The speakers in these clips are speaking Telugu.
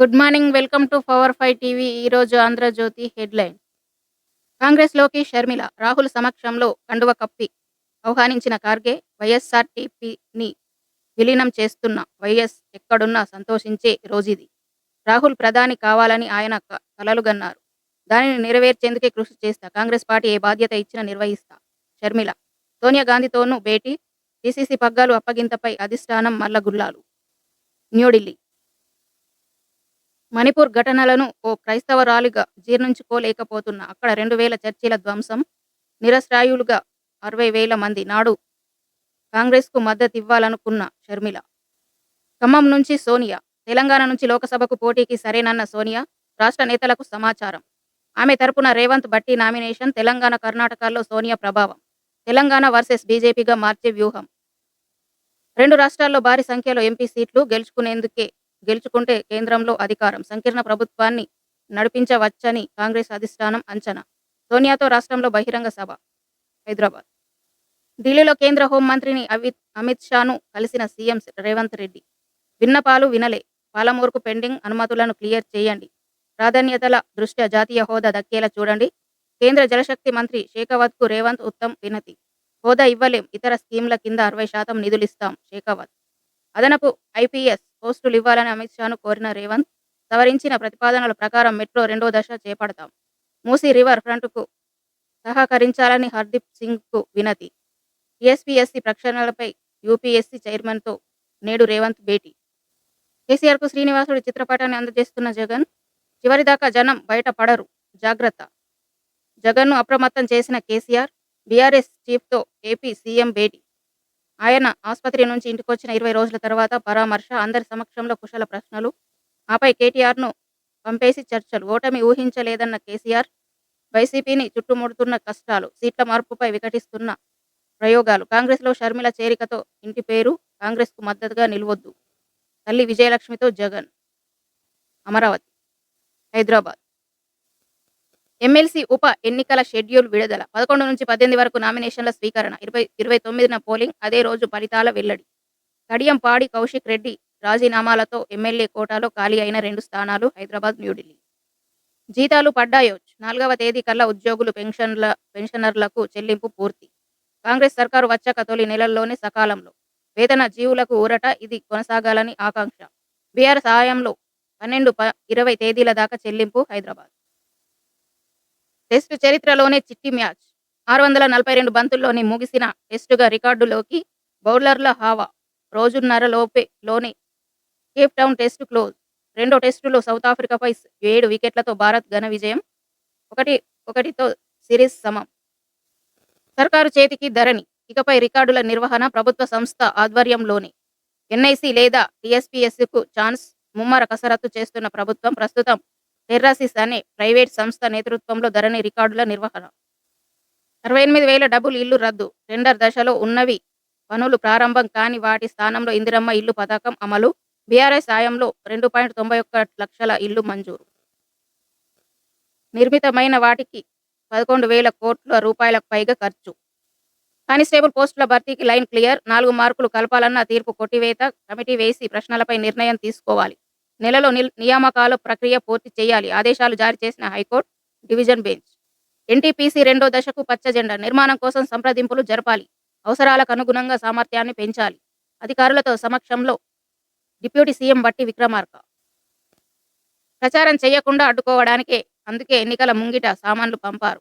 Good morning welcome to power five TV. ఈరోజు ఆంధ్రజ్యోతి హెడ్లైన్. కాంగ్రెస్లోకి షర్మిల రాహుల్ సమక్షంలో కండువ కప్పి ఆహ్వానించిన ఖార్గే వైఎస్ఆర్టీపీని విలీనం చేస్తున్న వైఎస్ ఎక్కడున్నా సంతోషించే రోజిది. రాహుల్ ప్రధాని కావాలని ఆయన కలలుగన్నారు దానిని నెరవేర్చేందుకే కృషి చేస్తా. కాంగ్రెస్ పార్టీ ఏ బాధ్యత ఇచ్చినా నిర్వహిస్తా. షర్మిల సోనియా గాంధీతోనూ భేటీ పిసిసి పగ్గాలు అప్పగింతపై అధిష్టానం మల్లగుల్లాలు. న్యూఢిల్లీ మణిపూర్ ఘటనలను ఓ క్రైస్తవరాలిగా జీర్ణించుకోలేకపోతున్న అక్కడ రెండు వేల చర్చిల ధ్వంసం నిరస్రాయులుగా అరవై వేల మంది నాడు కాంగ్రెస్కు మద్దతివ్వాలనుకున్న షర్మిల. ఖమ్మం నుంచి సోనియా తెలంగాణ నుంచి లోకసభకు పోటీకి సరేనన్న సోనియా రాష్ట్ర నేతలకు సమాచారం. ఆమె తరపున రేవంత్ బట్టి నామినేషన్ తెలంగాణ కర్ణాటకలో సోనియా ప్రభావం తెలంగాణ వర్సెస్ బీజేపీగా మార్చే వ్యూహం. రెండు రాష్ట్రాల్లో భారీ సంఖ్యలో ఎంపీ సీట్లు గెలుచుకునేందుకే గెలుచుకుంటే కేంద్రంలో అధికారం సంకీర్ణ ప్రభుత్వాన్ని నడిపించవచ్చని కాంగ్రెస్ అధిష్టానం అంచనా. సోనియాతో రాష్ట్రంలో బహిరంగ సభ హైదరాబాద్. ఢిల్లీలో కేంద్ర హోంమంత్రిని అమిత్ అమిత్ షాను కలిసిన సీఎం రేవంత్ రెడ్డి. విన్నపాలు వినలే. పాలమూరుకు పెండింగ్ అనుమతులను క్లియర్ చేయండి. ప్రాధాన్యతల దృష్ట్యా జాతీయ హోదా దక్కేలా చూడండి. కేంద్ర జలశక్తి మంత్రి షేకావత్కు రేవంత్ ఉత్తమ్ వినతి. హోదా ఇవ్వలేం. ఇతర స్కీమ్ల కింద అరవై శాతం నిధులిస్తాం షేకావత్ అదనపు ఐపీఎస్ పోస్టులు ఇవ్వాలని అమిత్ షాను కోరిన రేవంత్ సవరించిన ప్రతిపాదనల ప్రకారం మెట్రో రెండో దశ చేపడతాం. మూసీ రివర్ ఫ్రంట్కు సహకరించాలని హర్దీప్ సింగ్కు వినతి. టీఎస్పీఎస్సీ ప్రక్షాళనలపై యూపీఎస్సీ చైర్మన్తో నేడు రేవంత్ భేటీ. కేసీఆర్కు శ్రీనివాసుడి చిత్రపటాన్ని అందజేస్తున్న జగన్ చివరిదాకా జనం బయటపడరు జాగ్రత్త. జగన్ను అప్రమత్తం చేసిన కేసీఆర్ బీఆర్ఎస్ చీఫ్తో ఏపీ సీఎం భేటీ. ఆయన ఆసుపత్రి నుంచి ఇంటికొచ్చిన ఇరవై రోజుల తర్వాత పరామర్శ అందరి సమక్షంలో కుశల ప్రశ్నలు. ఆపై కేటీఆర్ను పంపేసి చర్చలు. ఓటమి ఊహించలేదన్న కేసీఆర్ వైసీపీని చుట్టుముడుతున్న కష్టాలు సీట్ల మార్పుపై వికటిస్తున్న ప్రయోగాలు. కాంగ్రెస్లో షర్మిల చేరికతో ఇంటి పేరు కాంగ్రెస్కు మద్దతుగా నిలవొద్దు. తల్లి విజయలక్ష్మితో జగన్. అమరావతి హైదరాబాద్. ఎమ్మెల్సీ ఉప ఎన్నికల షెడ్యూల్ విడుదల. పదకొండు నుంచి పద్దెనిమిది వరకు నామినేషన్ల స్వీకరణ. ఇరవై ఇరవై తొమ్మిదిన పోలింగ్. అదే రోజు ఫలితాల వెల్లడి. కడియం పాడి కౌశిక్ రెడ్డి రాజీనామాలతో ఎమ్మెల్యే కోటాలో ఖాళీ అయిన రెండు స్థానాలు హైదరాబాద్ న్యూఢిల్లీ. జీతాలు పడ్డాయో? నాలుగవ తేదీ కల్లా ఉద్యోగులు పెన్షన్ల పెన్షనర్లకు చెల్లింపు పూర్తి. కాంగ్రెస్ సర్కారు వచ్చాక తొలి నెలల్లోనే సకాలంలో. వేతన జీవులకు ఊరట ఇది కొనసాగాలని ఆకాంక్ష. బీఆర్ సహాయంలో పన్నెండు ప ఇరవై తేదీల దాకా చెల్లింపు హైదరాబాద్. టెస్టు చరిత్రలోనే చిట్టి మ్యాచ్. ఆరు వందల నలభై రెండు బంతుల్లోనే ముగిసిన టెస్టుగా రికార్డులోకి బౌలర్ల హావా. రోజున్నర లోపే లోనే కేప్ టౌన్ టెస్టు క్లోజ్. రెండో టెస్టులో సౌత్ ఆఫ్రికాపై ఏడు వికెట్లతో భారత్ ఘన విజయం. ఒకటి ఒకటితో సిరీస్ సమం. సర్కారు చేతికి ధరణి. ఇకపై రికార్డుల నిర్వహణ ప్రభుత్వ సంస్థ ఆధ్వర్యంలోనే. ఎన్ఐసి లేదా టీఎస్పీఎస్కు ఛాన్స్ ముమ్మర కసరత్తు చేస్తున్న ప్రభుత్వం ప్రస్తుతం టెర్రాసిస్ అనే ప్రైవేట్ సంస్థ నేతృత్వంలో ధరణి రికార్డుల నిర్వహణ. అరవై ఎనిమిది వేల డబుల్ ఇల్లు రద్దు. టెండర్ దశలో ఉన్నవి పనులు ప్రారంభం కాని వాటి స్థానంలో ఇందిరమ్మ ఇల్లు పథకం అమలు. బీఆర్ఎస్ సాయంలో రెండు పాయింట్ తొంభై ఒక్క లక్షల ఇల్లు మంజూరు. నిర్మితమైన వాటికి పదకొండు వేల కోట్ల రూపాయలకు పైగా ఖర్చు. కానిస్టేబుల్ పోస్టుల భర్తీకి లైన్ క్లియర్. నాలుగు మార్కులు కలపాలన్న తీర్పు కొట్టివేత కమిటీ వేసి ప్రశ్నలపై నిర్ణయం తీసుకోవాలి. నెలలో నియామకాల ప్రక్రియ పూర్తి చేయాలి. ఆదేశాలు జారీ చేసిన హైకోర్టు డివిజన్ బెంచ్. ఎన్టీపీసీ రెండో దశకు పచ్చ జెండా. నిర్మాణం కోసం సంప్రదింపులు జరపాలి. అవసరాలకు అనుగుణంగా సామర్థ్యాన్ని పెంచాలి. అధికారులతో సమక్షంలో డిప్యూటీ సీఎం బట్టి విక్రమార్క. ప్రచారం చేయకుండా అడ్డుకోవడానికే అందుకే ఎన్నికల ముంగిట సామాన్లు పంపారు.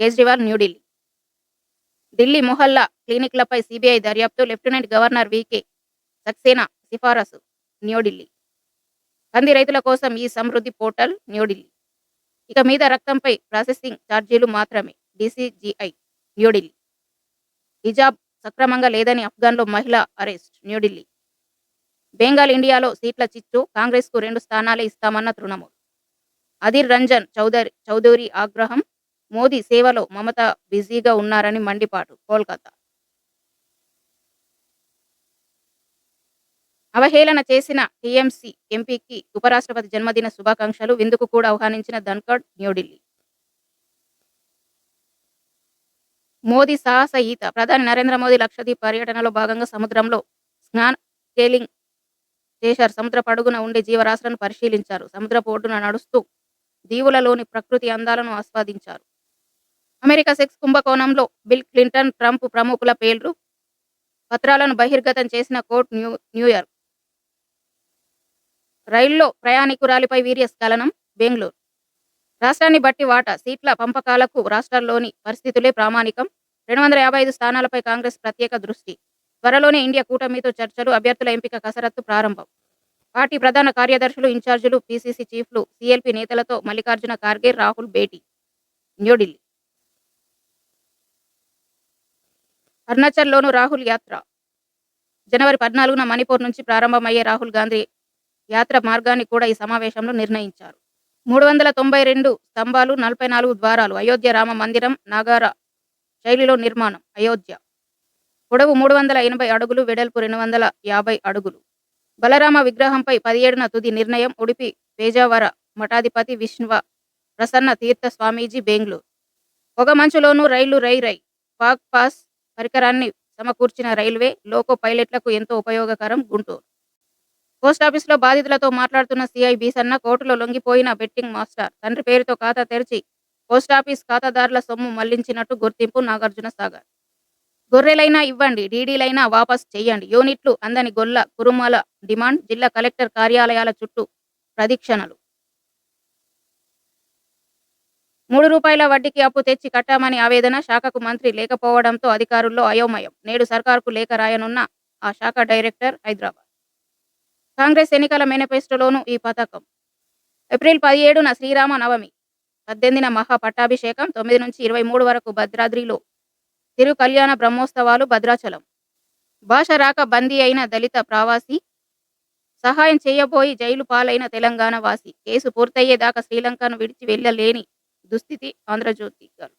కేజ్రీవాల్ న్యూఢిల్లీ. ఢిల్లీ మొహల్లా క్లినిక్లపై సిబిఐ దర్యాప్తు. లెఫ్టినెంట్ గవర్నర్ వికే సక్సేనా సిఫారసు. న్యూఢిల్లీ. కంది రైతుల కోసం ఈ సమృద్ధి పోర్టల్ న్యూఢిల్లీ. ఇక మీద రక్తంపై ప్రాసెసింగ్ ఛార్జీలు మాత్రమే. డీసీజీఐ న్యూఢిల్లీ. హిజాబ్ సక్రమంగా లేదని ఆఫ్ఘన్లో మహిళ అరెస్ట్ న్యూఢిల్లీ. బెంగాల్ ఇండియాలో సీట్ల చిచ్చు కాంగ్రెస్కు రెండు స్థానాలే ఇస్తామన్న తృణమూల్. అధిర్ రంజన్ చౌదరి చౌదరి ఆగ్రహం మోదీ సేవలో మమత బిజీగా ఉన్నారని మండిపాటు కోల్కతా. అవహేళన చేసిన టీఎంసీ ఎంపీకి ఉపరాష్ట్రపతి జన్మదిన శుభాకాంక్షలు. విందుకు కూడా ఆహ్వానించిన ధన్కడ్ న్యూఢిల్లీ. మోదీ సాహస ఈత ప్రధాని నరేంద్ర మోదీ లక్షద్వీప్ పర్యటనలో భాగంగా సముద్రంలో స్నాన్ స్కేలింగ్ చేశారు. సముద్ర పడుగున ఉండే జీవరాశులను పరిశీలించారు. సముద్ర ఒడ్డున నడుస్తూ దీవులలోని ప్రకృతి అందాలను ఆస్వాదించారు. అమెరికా సెక్స్ కుంభకోణంలో బిల్ క్లింటన్ ట్రంప్ ప్రముఖుల పేర్లు పత్రాలను బహిర్గతం చేసిన కోర్టు న్యూ న్యూయార్క్. రైల్లో ప్రయాణికురాలిపై వీర్య స్ఖలనం బెంగళూరు. రాష్ట్రాన్ని బట్టి వాటా సీట్ల పంపకాలకు రాష్ట్రాల్లోని పరిస్థితులే ప్రామాణికం. రెండు వందల యాభై ఐదు స్థానాలపై కాంగ్రెస్ ప్రత్యేక దృష్టి. త్వరలోనే ఇండియా కూటమితో చర్చలు అభ్యర్థుల ఎంపిక కసరత్తు ప్రారంభం. పార్టీ ప్రధాన కార్యదర్శులు ఇన్ఛార్జీలు పీసీసీ చీఫ్లు సీఎల్పీ నేతలతో మల్లికార్జున ఖార్గే రాహుల్ భేటీ. న్యూఢిల్లీ. అరుణాచల్లోను రాహుల్ యాత్ర. జనవరి పద్నాలుగున మణిపూర్ నుంచి ప్రారంభమయ్యే రాహుల్ గాంధీ యాత్ర మార్గాన్ని కూడా ఈ సమావేశంలో నిర్ణయించారు. మూడు వందల తొంభై రెండు స్తంభాలు నలభై నాలుగు ద్వారాలు అయోధ్య రామ మందిరం నాగార శైలిలో నిర్మాణం అయోధ్య. పొడవు మూడు వందల ఎనభై అడుగులు వెడల్పు రెండు వందల యాభై అడుగులు బలరామ విగ్రహంపై పదిహేడున తుది నిర్ణయం ఉడిపి పేజావర మఠాధిపతి విష్ణువ ప్రసన్న తీర్థ స్వామీజీ బెంగళూరు. పొగ మంచులోనూ రైలు రై రై పాక్ పాస్ పరికరాన్ని సమకూర్చిన రైల్వే లోకో పైలట్లకు ఎంతో ఉపయోగకరం గుంటూరు. పోస్టాఫీసులో బాధితులతో మాట్లాడుతున్న సీఐ బీసన్న కోర్టులో లొంగిపోయిన బెట్టింగ్ మాస్టర్. తండ్రి పేరుతో ఖాతా తెరిచి పోస్టాఫీస్ ఖాతాదారుల సొమ్ము మళ్ళించినట్టు గుర్తింపు నాగార్జున సాగర్. గొర్రెలైనా ఇవ్వండి డీడీలైనా వాపస్ చేయండి. యూనిట్లు అందని గొల్ల కురుమల డిమాండ్ జిల్లా కలెక్టర్ కార్యాలయాల చుట్టూ ప్రదీక్షణలు. మూడు రూపాయల వడ్డీకి అప్పు తెచ్చి కట్టామని ఆవేదన శాఖకు మంత్రి లేకపోవడంతో అధికారుల్లో అయోమయం. నేడు సర్కారుకు లేఖ రాయనున్న ఆ శాఖ డైరెక్టర్ హైదరాబాద్. కాంగ్రెస్ ఎన్నికల మేనిఫెస్టోలోనూ ఈ పథకం. ఏప్రిల్ పదిహేడున శ్రీరామ నవమి పద్దెనిమిదిన మహా పట్టాభిషేకం తొమ్మిది నుంచి ఇరవై మూడు వరకు భద్రాద్రిలో. తిరు కళ్యాణ బ్రహ్మోత్సవాలు భద్రాచలం. భాష రాక బందీ అయిన దళిత ప్రవాసి. సహాయం చేయబోయి జైలు పాలైన తెలంగాణ వాసి. కేసు పూర్తయ్యేదాకా శ్రీలంకను విడిచి వెళ్ళలేని దుస్థితి ఆంధ్రజ్యోతి గారు.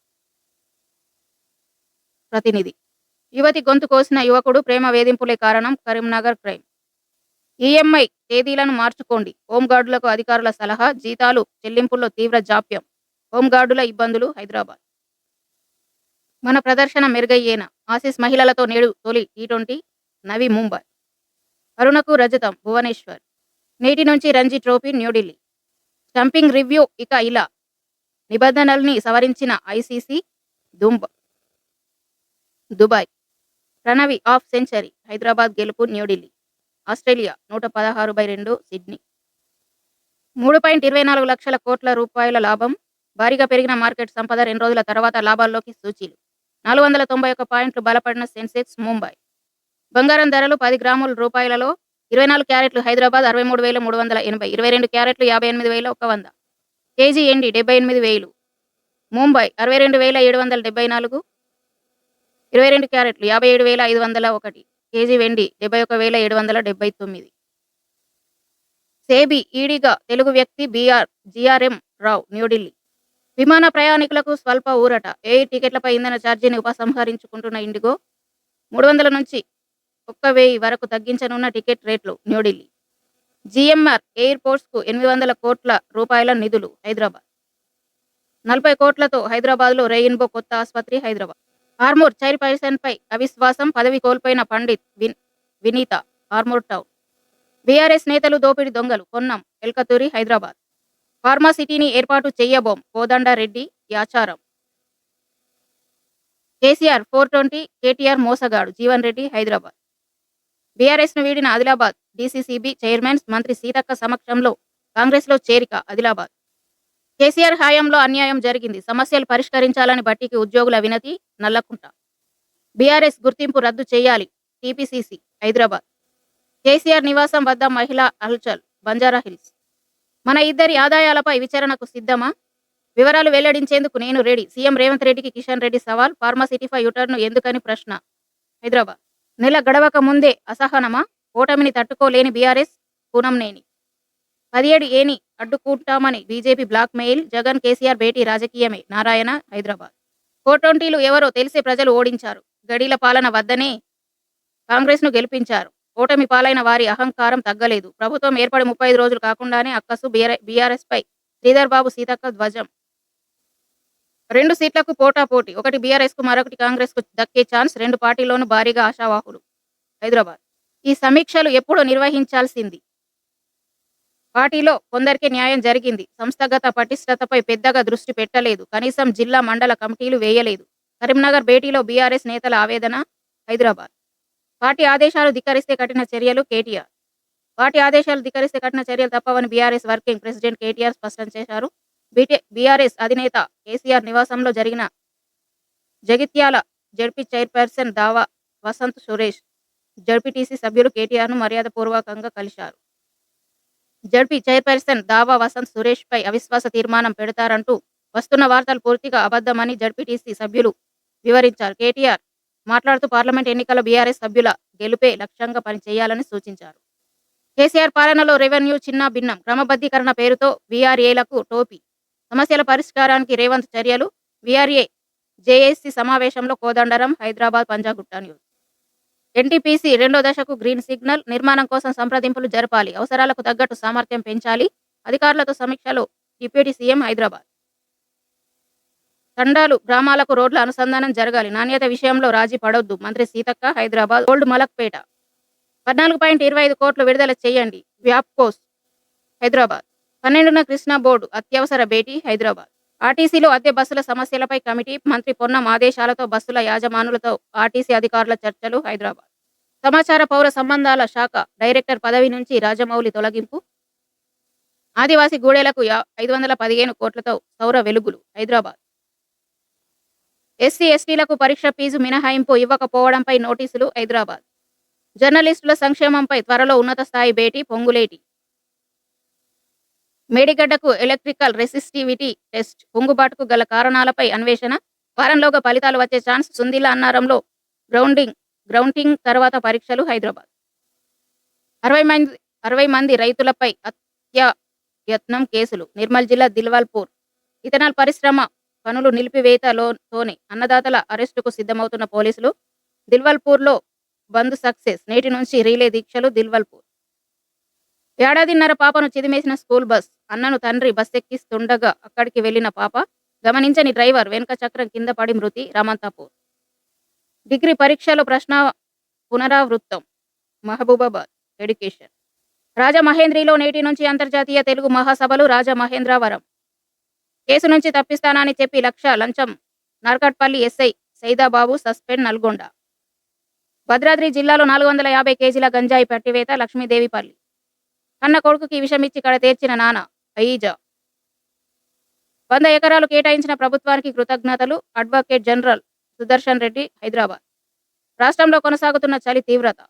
ప్రతినిధి. యువతి గొంతు కోసిన యువకుడు ప్రేమ వేధింపులే కారణం కరీంనగర్ క్రైమ్. ఈఎంఐ తేదీలను మార్చుకోండి. హోంగార్డులకు అధికారుల సలహా జీతాలు చెల్లింపుల్లో తీవ్ర జాప్యం. హోంగార్డుల ఇబ్బందులు హైదరాబాద్. మన ప్రదర్శన మెరుగయ్యేన? ఆసీస్ మహిళలతో నేడు తొలి టీ ట్వంటీ నవి ముంబై. అరుణకు రజతం భువనేశ్వర్. నేటి నుంచి Ranji trophy New Delhi. Stumping review ఇక ఇలా. నిబంధనల్ని సవరించిన ICC దుంబ Dubai. Pranavi half century Hyderabad గెలుపు న్యూఢిల్లీ. ఆస్ట్రేలియా నూట పదహారు బై రెండు సిడ్నీ. మూడు పాయింట్ ఇరవై నాలుగు లక్షల కోట్ల రూపాయల లాభం. భారీగా పెరిగిన మార్కెట్ సంపద రెండు రోజుల తర్వాత లాభాల్లోకి సూచీలు. నాలుగు వందల తొంభై ఒక్క పాయింట్లు బలపడిన సెన్సెక్స్ ముంబై. బంగారం ధరలు పది గ్రాముల రూపాయలలో ఇరవై నాలుగు క్యారెట్లు హైదరాబాద్ అరవై మూడు వేల మూడు వందల ఎనభై ఇరవై రెండు క్యారెట్లు యాభై ఎనిమిది వేల ఒక వంద. కేజీ ఎండి డెబ్బై ఎనిమిది వేలు. ముంబై అరవై రెండు వేల ఏడు వందల డెబ్బై నాలుగు ఇరవై రెండు క్యారెట్లు యాభై ఏడు వేల ఐదు వందల ఒకటి. కేజీ వెండి డెబ్బై ఒక వేల ఏడు వందల డెబ్బై తొమ్మిది. సేబీ ఈడీగా తెలుగు వ్యక్తి బీఆర్ జిఆర్ఎం రావు న్యూఢిల్లీ. విమాన ప్రయాణికులకు స్వల్ప ఊరట. ఎయిర్ టికెట్లపై ఇంధన ఛార్జీని ఉపసంహరించుకుంటున్న ఇండిగో మూడు వందల నుంచి ఒక్క వెయ్యి వరకు తగ్గించనున్న టికెట్ రేట్లు న్యూఢిల్లీ. జిఎంఆర్ ఎయిర్పోర్ట్స్కు ఎనిమిది వందల కోట్ల రూపాయల నిధులు హైదరాబాద్. నలభై కోట్లతో హైదరాబాద్లో రెయిన్బో కొత్త ఆసుపత్రి హైదరాబాద్. ఆర్మూర్ చైర్పర్సన్పై అవిశ్వాసం పదవి కోల్పోయిన పండిత్ విన్ వినీత ఆర్మూర్ టౌన్. బీఆర్ఎస్ నేతలు దోపిడి దొంగలు పొన్నం ఎల్కతూరి హైదరాబాద్. ఫార్మా సిటీని ఏర్పాటు చెయ్యబోం Kodanda Reddy Yacharam. KCR four twenty KTR మోసగాడు జీవన్ రెడ్డి హైదరాబాద్. బీఆర్ఎస్ను వీడిన ఆదిలాబాద్ డీసీసీబీ చైర్మన్ మంత్రి సీతక్క సమక్షంలో కాంగ్రెస్లో చేరిక ఆదిలాబాద్. కేసీఆర్ హయాంలో అన్యాయం జరిగింది. సమస్యలు పరిష్కరించాలని బట్టికి ఉద్యోగుల వినతి నల్లకుంట. బీఆర్ఎస్ గుర్తింపు రద్దు చేయాలి. టీపీసీసీ హైదరాబాద్. కేసీఆర్ నివాసం వద్ద మహిళా హల్చల్ బంజారా హిల్స్. మన ఇద్దరి ఆదాయాలపై విచారణకు సిద్ధమా? వివరాలు వెల్లడించేందుకు నేను రెడీ. సీఎం రేవంత్ రెడ్డికి కిషన్ రెడ్డి సవాల్ ఫార్మాసిటీపై యుటర్ను ఎందుకని ప్రశ్న? హైదరాబాద్. నెల గడవక ముందే అసహనమా? ఓటమిని తట్టుకోలేని బీఆర్ఎస్ పూనంనేని పదిహేడు ఏని అడ్డుకుంటామని BJP blackmail. Jagan KCR భేటీ రాజకీయమే. నారాయణ హైదరాబాద్. ఫోర్ ఎవరో తెలిసే ప్రజలు ఓడించారు. గడీల పాలన వద్దనే కాంగ్రెస్ను గెలిపించారు. ఓటమి పాలైన వారి అహంకారం తగ్గలేదు. ప్రభుత్వం ఏర్పడి ముప్పై ఐదు రోజులు కాకుండానే అక్కసు బీఆర్ఎస్ పై శ్రీధర్ బాబు సీతక్క ధ్వజం. రెండు సీట్లకు పోటాపోటీ ఒకటి బీఆర్ఎస్కు మరొకటి కాంగ్రెస్కు దక్కే ఛాన్స్. రెండు పార్టీలోనూ భారీగా ఆశావాహులు. హైదరాబాద్. ఈ సమీక్షలు ఎప్పుడో నిర్వహించాల్సింది. పార్టీలో కొందరికి న్యాయం జరిగింది. సంస్థాగత పటిష్టతపై పెద్దగా దృష్టి పెట్టలేదు. కనీసం జిల్లా మండల కమిటీలు వేయలేదు. కరీంనగర్ భేటీలో బీఆర్ఎస్ నేతల ఆవేదన హైదరాబాద్. పార్టీ ఆదేశాలు ధిక్కరిస్తే కఠిన చర్యలు కేటీఆర్. పార్టీ ఆదేశాలు ధిక్కరిస్తే కఠిన చర్యలు తప్పవని బీఆర్ఎస్ వర్కింగ్ ప్రెసిడెంట్ కేటీఆర్ స్పష్టం చేశారు. బీటే బీఆర్ఎస్ అధినేత కేసీఆర్ నివాసంలో జరిగిన జగిత్యాల జడ్పీ చైర్పర్సన్ దావా వసంత్ సురేష్ జడ్పీటీసీ సభ్యులు కేటీఆర్ను మర్యాదపూర్వకంగా కలిశారు. జడ్పీ చైర్పర్సన్ దావా వసంత్ సురేష్ పై అవిశ్వాస తీర్మానం పెడతారంటూ వస్తున్న వార్తలు పూర్తిగా అబద్ధమని జడ్పీటీసీ సభ్యులు వివరించారు. కేటీఆర్ మాట్లాడుతూ పార్లమెంట్ ఎన్నికల బీఆర్ఎస్ సభ్యుల గెలుపే లక్ష్యంగా పనిచేయాలని సూచించారు. కేసీఆర్ పాలనలో రెవెన్యూ చిన్న భిన్నం. క్రమబద్ధీకరణ పేరుతో వీఆర్ఏలకు టోపీ. సమస్యల పరిష్కారానికి రేవంత్ చర్యలు. వీఆర్ఏ జేఏసీ సమావేశంలో కోదండరం హైదరాబాద్ పంజాగుట్ట న్యూస్. ఎన్టీపీసీ రెండో దశకు గ్రీన్ సిగ్నల్ నిర్మాణం కోసం సంప్రదింపులు జరపాలి. అవసరాలకు తగ్గట్టు సామర్థ్యం పెంచాలి. అధికారులతో సమీక్షలో డిప్యూటీ సీఎం హైదరాబాద్. తండాలు గ్రామాలకు రోడ్ల అనుసంధానం జరగాలి. నాణ్యత విషయంలో రాజీ పడొద్దు. మంత్రి సీతక్క హైదరాబాద్ ఓల్డ్ మలక్పేట. పద్నాలుగు పాయింట్ ఇరవై ఐదు కోట్లు విడుదల చేయండి. వ్యాప్కోస్ హైదరాబాద్. పన్నెండున కృష్ణా బోర్డు అత్యవసర భేటీ హైదరాబాద్. ఆర్టీసీలో అద్దె బస్సుల సమస్యలపై కమిటీ మంత్రి పొన్నం ఆదేశాలతో బస్సుల యాజమానులతో ఆర్టీసీ అధికారుల చర్చలు హైదరాబాద్. సమాచార పౌర సంబంధాల శాఖ డైరెక్టర్ పదవి నుంచి రాజమౌళి తొలగింపు. ఆదివాసీ గూడెలకు ఐదు వందల పదిహేను కోట్లతో సౌర వెలుగులు హైదరాబాద్. ఎస్సీ ఎస్టీలకు పరీక్ష ఫీజు మినహాయింపు ఇవ్వకపోవడంపై నోటీసులు హైదరాబాద్. జర్నలిస్టుల సంక్షేమంపై త్వరలో ఉన్నత స్థాయి భేటీ పొంగులేటి. మేడిగడ్డకు ఎలక్ట్రికల్ రెసిస్టివిటీ టెస్ట్ పొంగుబాటుకు గల కారణాలపై అన్వేషణ. వారంలోగా ఫలితాలు వచ్చే ఛాన్స్ సుందిల అన్నారంలో గ్రౌండింగ్ గ్రౌండింగ్ తర్వాత పరీక్షలు హైదరాబాద్. అరవై మంది అరవై మంది రైతులపై అత్యయత్నం కేసులు. నిర్మల్ జిల్లా దిల్వాల్పూర్. ఇథనాల్ పరిశ్రమ పనులు నిలిపివేతలోతోనే అన్నదాతల అరెస్టుకు సిద్ధమవుతున్న పోలీసులు దిల్వాల్పూర్లో బంద్ సక్సెస్. నేటి నుంచి రీలే దీక్షలు దిల్వాల్పూర్. ఏడాదిన్నర పాపను చిదిమేసిన స్కూల్ బస్ అన్నను తండ్రి బస్ ఎక్కిస్తుండగా అక్కడికి వెళ్ళిన పాప గమనించని డ్రైవర్ వెనుక చక్రం కింద పడి మృతి రమంతాపూర్. డిగ్రీ పరీక్షలో ప్రశ్న పునరావృత్తం మహబూబాబాద్ ఎడ్యుకేషన్. రాజమహేంద్రిలో నేటి నుంచి అంతర్జాతీయ తెలుగు మహాసభలు రాజమహేంద్రవరం. కేసు నుంచి తప్పిస్తానని చెప్పి లక్ష లంచం. Narketpally SI Saidababu suspend Nalgonda. Bhadradri జిల్లాలో నాలుగు వందల యాభై కేజీల గంజాయి పట్టివేత లక్ష్మీదేవిపల్లి. కన్న కొడుకుకి విషమిచ్చి ఇక్కడ తీర్చిన నాన్న అయీజా వంద ఎకరాలు కేటాయించిన ప్రభుత్వానికి కృతజ్ఞతలు అడ్వకేట్ జనరల్ సుదర్శన్ రెడ్డి హైదరాబాద్. రాష్ట్రంలో కొనసాగుతున్న చలి తీవ్రత.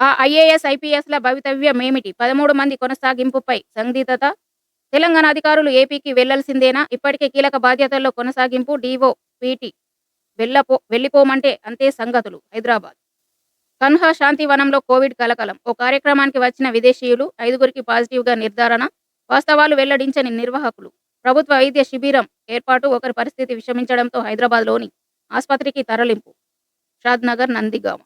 ఆ ఐఏఎస్ ఐపీఎస్ల భవితవ్యమేమిటి? పదమూడు మంది కొనసాగింపుపై సందిగ్ధత. తెలంగాణ అధికారులు ఏపీకి వెళ్ళాల్సిందేనా? ఇప్పటికే కీలక బాధ్యతల్లో కొనసాగింపు డీఓ పీటీ వెళ్ళపో వెళ్ళిపోమంటే అంతే సంగతులు హైదరాబాద్. కన్హా శాంతివనంలో కోవిడ్ కలకలం. ఓ కార్యక్రమానికి వచ్చిన విదేశీయులు ఐదుగురికి పాజిటివ్గా నిర్ధారణ వాస్తవాలు వెల్లడించని నిర్వాహకులు. ప్రభుత్వ వైద్య శిబిరం ఏర్పాటు ఒకరి పరిస్థితి విషమించడంతో హైదరాబాద్లోని ఆసుపత్రికి తరలింపు. షాద్నగర్ నందిగామ.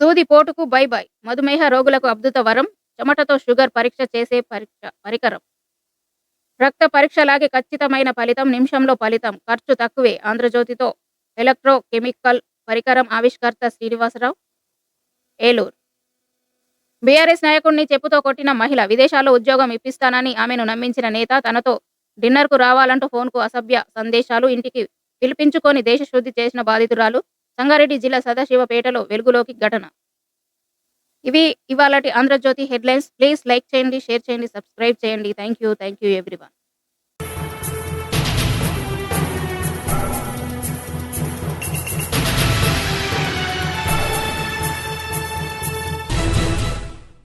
సూది పోటుకు బై బై. మధుమేహ రోగులకు అద్భుత వరం చెమటతో షుగర్ పరీక్ష చేసే పరీక్ష పరికరం. రక్త పరీక్షలాగే ఖచ్చితమైన ఫలితం నిమిషంలో ఫలితం. ఖర్చు తక్కువే. ఆంధ్రజ్యోతితో ఎలక్ట్రో కెమికల్ పరికరం ఆవిష్కర్త శ్రీనివాసరావు. ఏలూరు. బీఆర్ఎస్ నాయకుడిని చెప్పుతో కొట్టిన మహిళ విదేశాల్లో ఉద్యోగం ఇప్పిస్తానని ఆమెను నమ్మించిన నేత తనతో డిన్నర్కు రావాలంటూ ఫోన్కు అసభ్య సందేశాలు ఇంటికి పిలిపించుకొని దేశశుద్ధి చేసిన బాధితురాలు సంగారెడ్డి జిల్లా సదాశివపేటలో వెలుగులోకి ఘటన. ఇవి ఇవాళటి ఆంధ్రజ్యోతి హెడ్లైన్స్. ప్లీజ్ లైక్ చేయండి షేర్ చేయండి సబ్స్క్రైబ్ చేయండి. Thank you thank you everyone.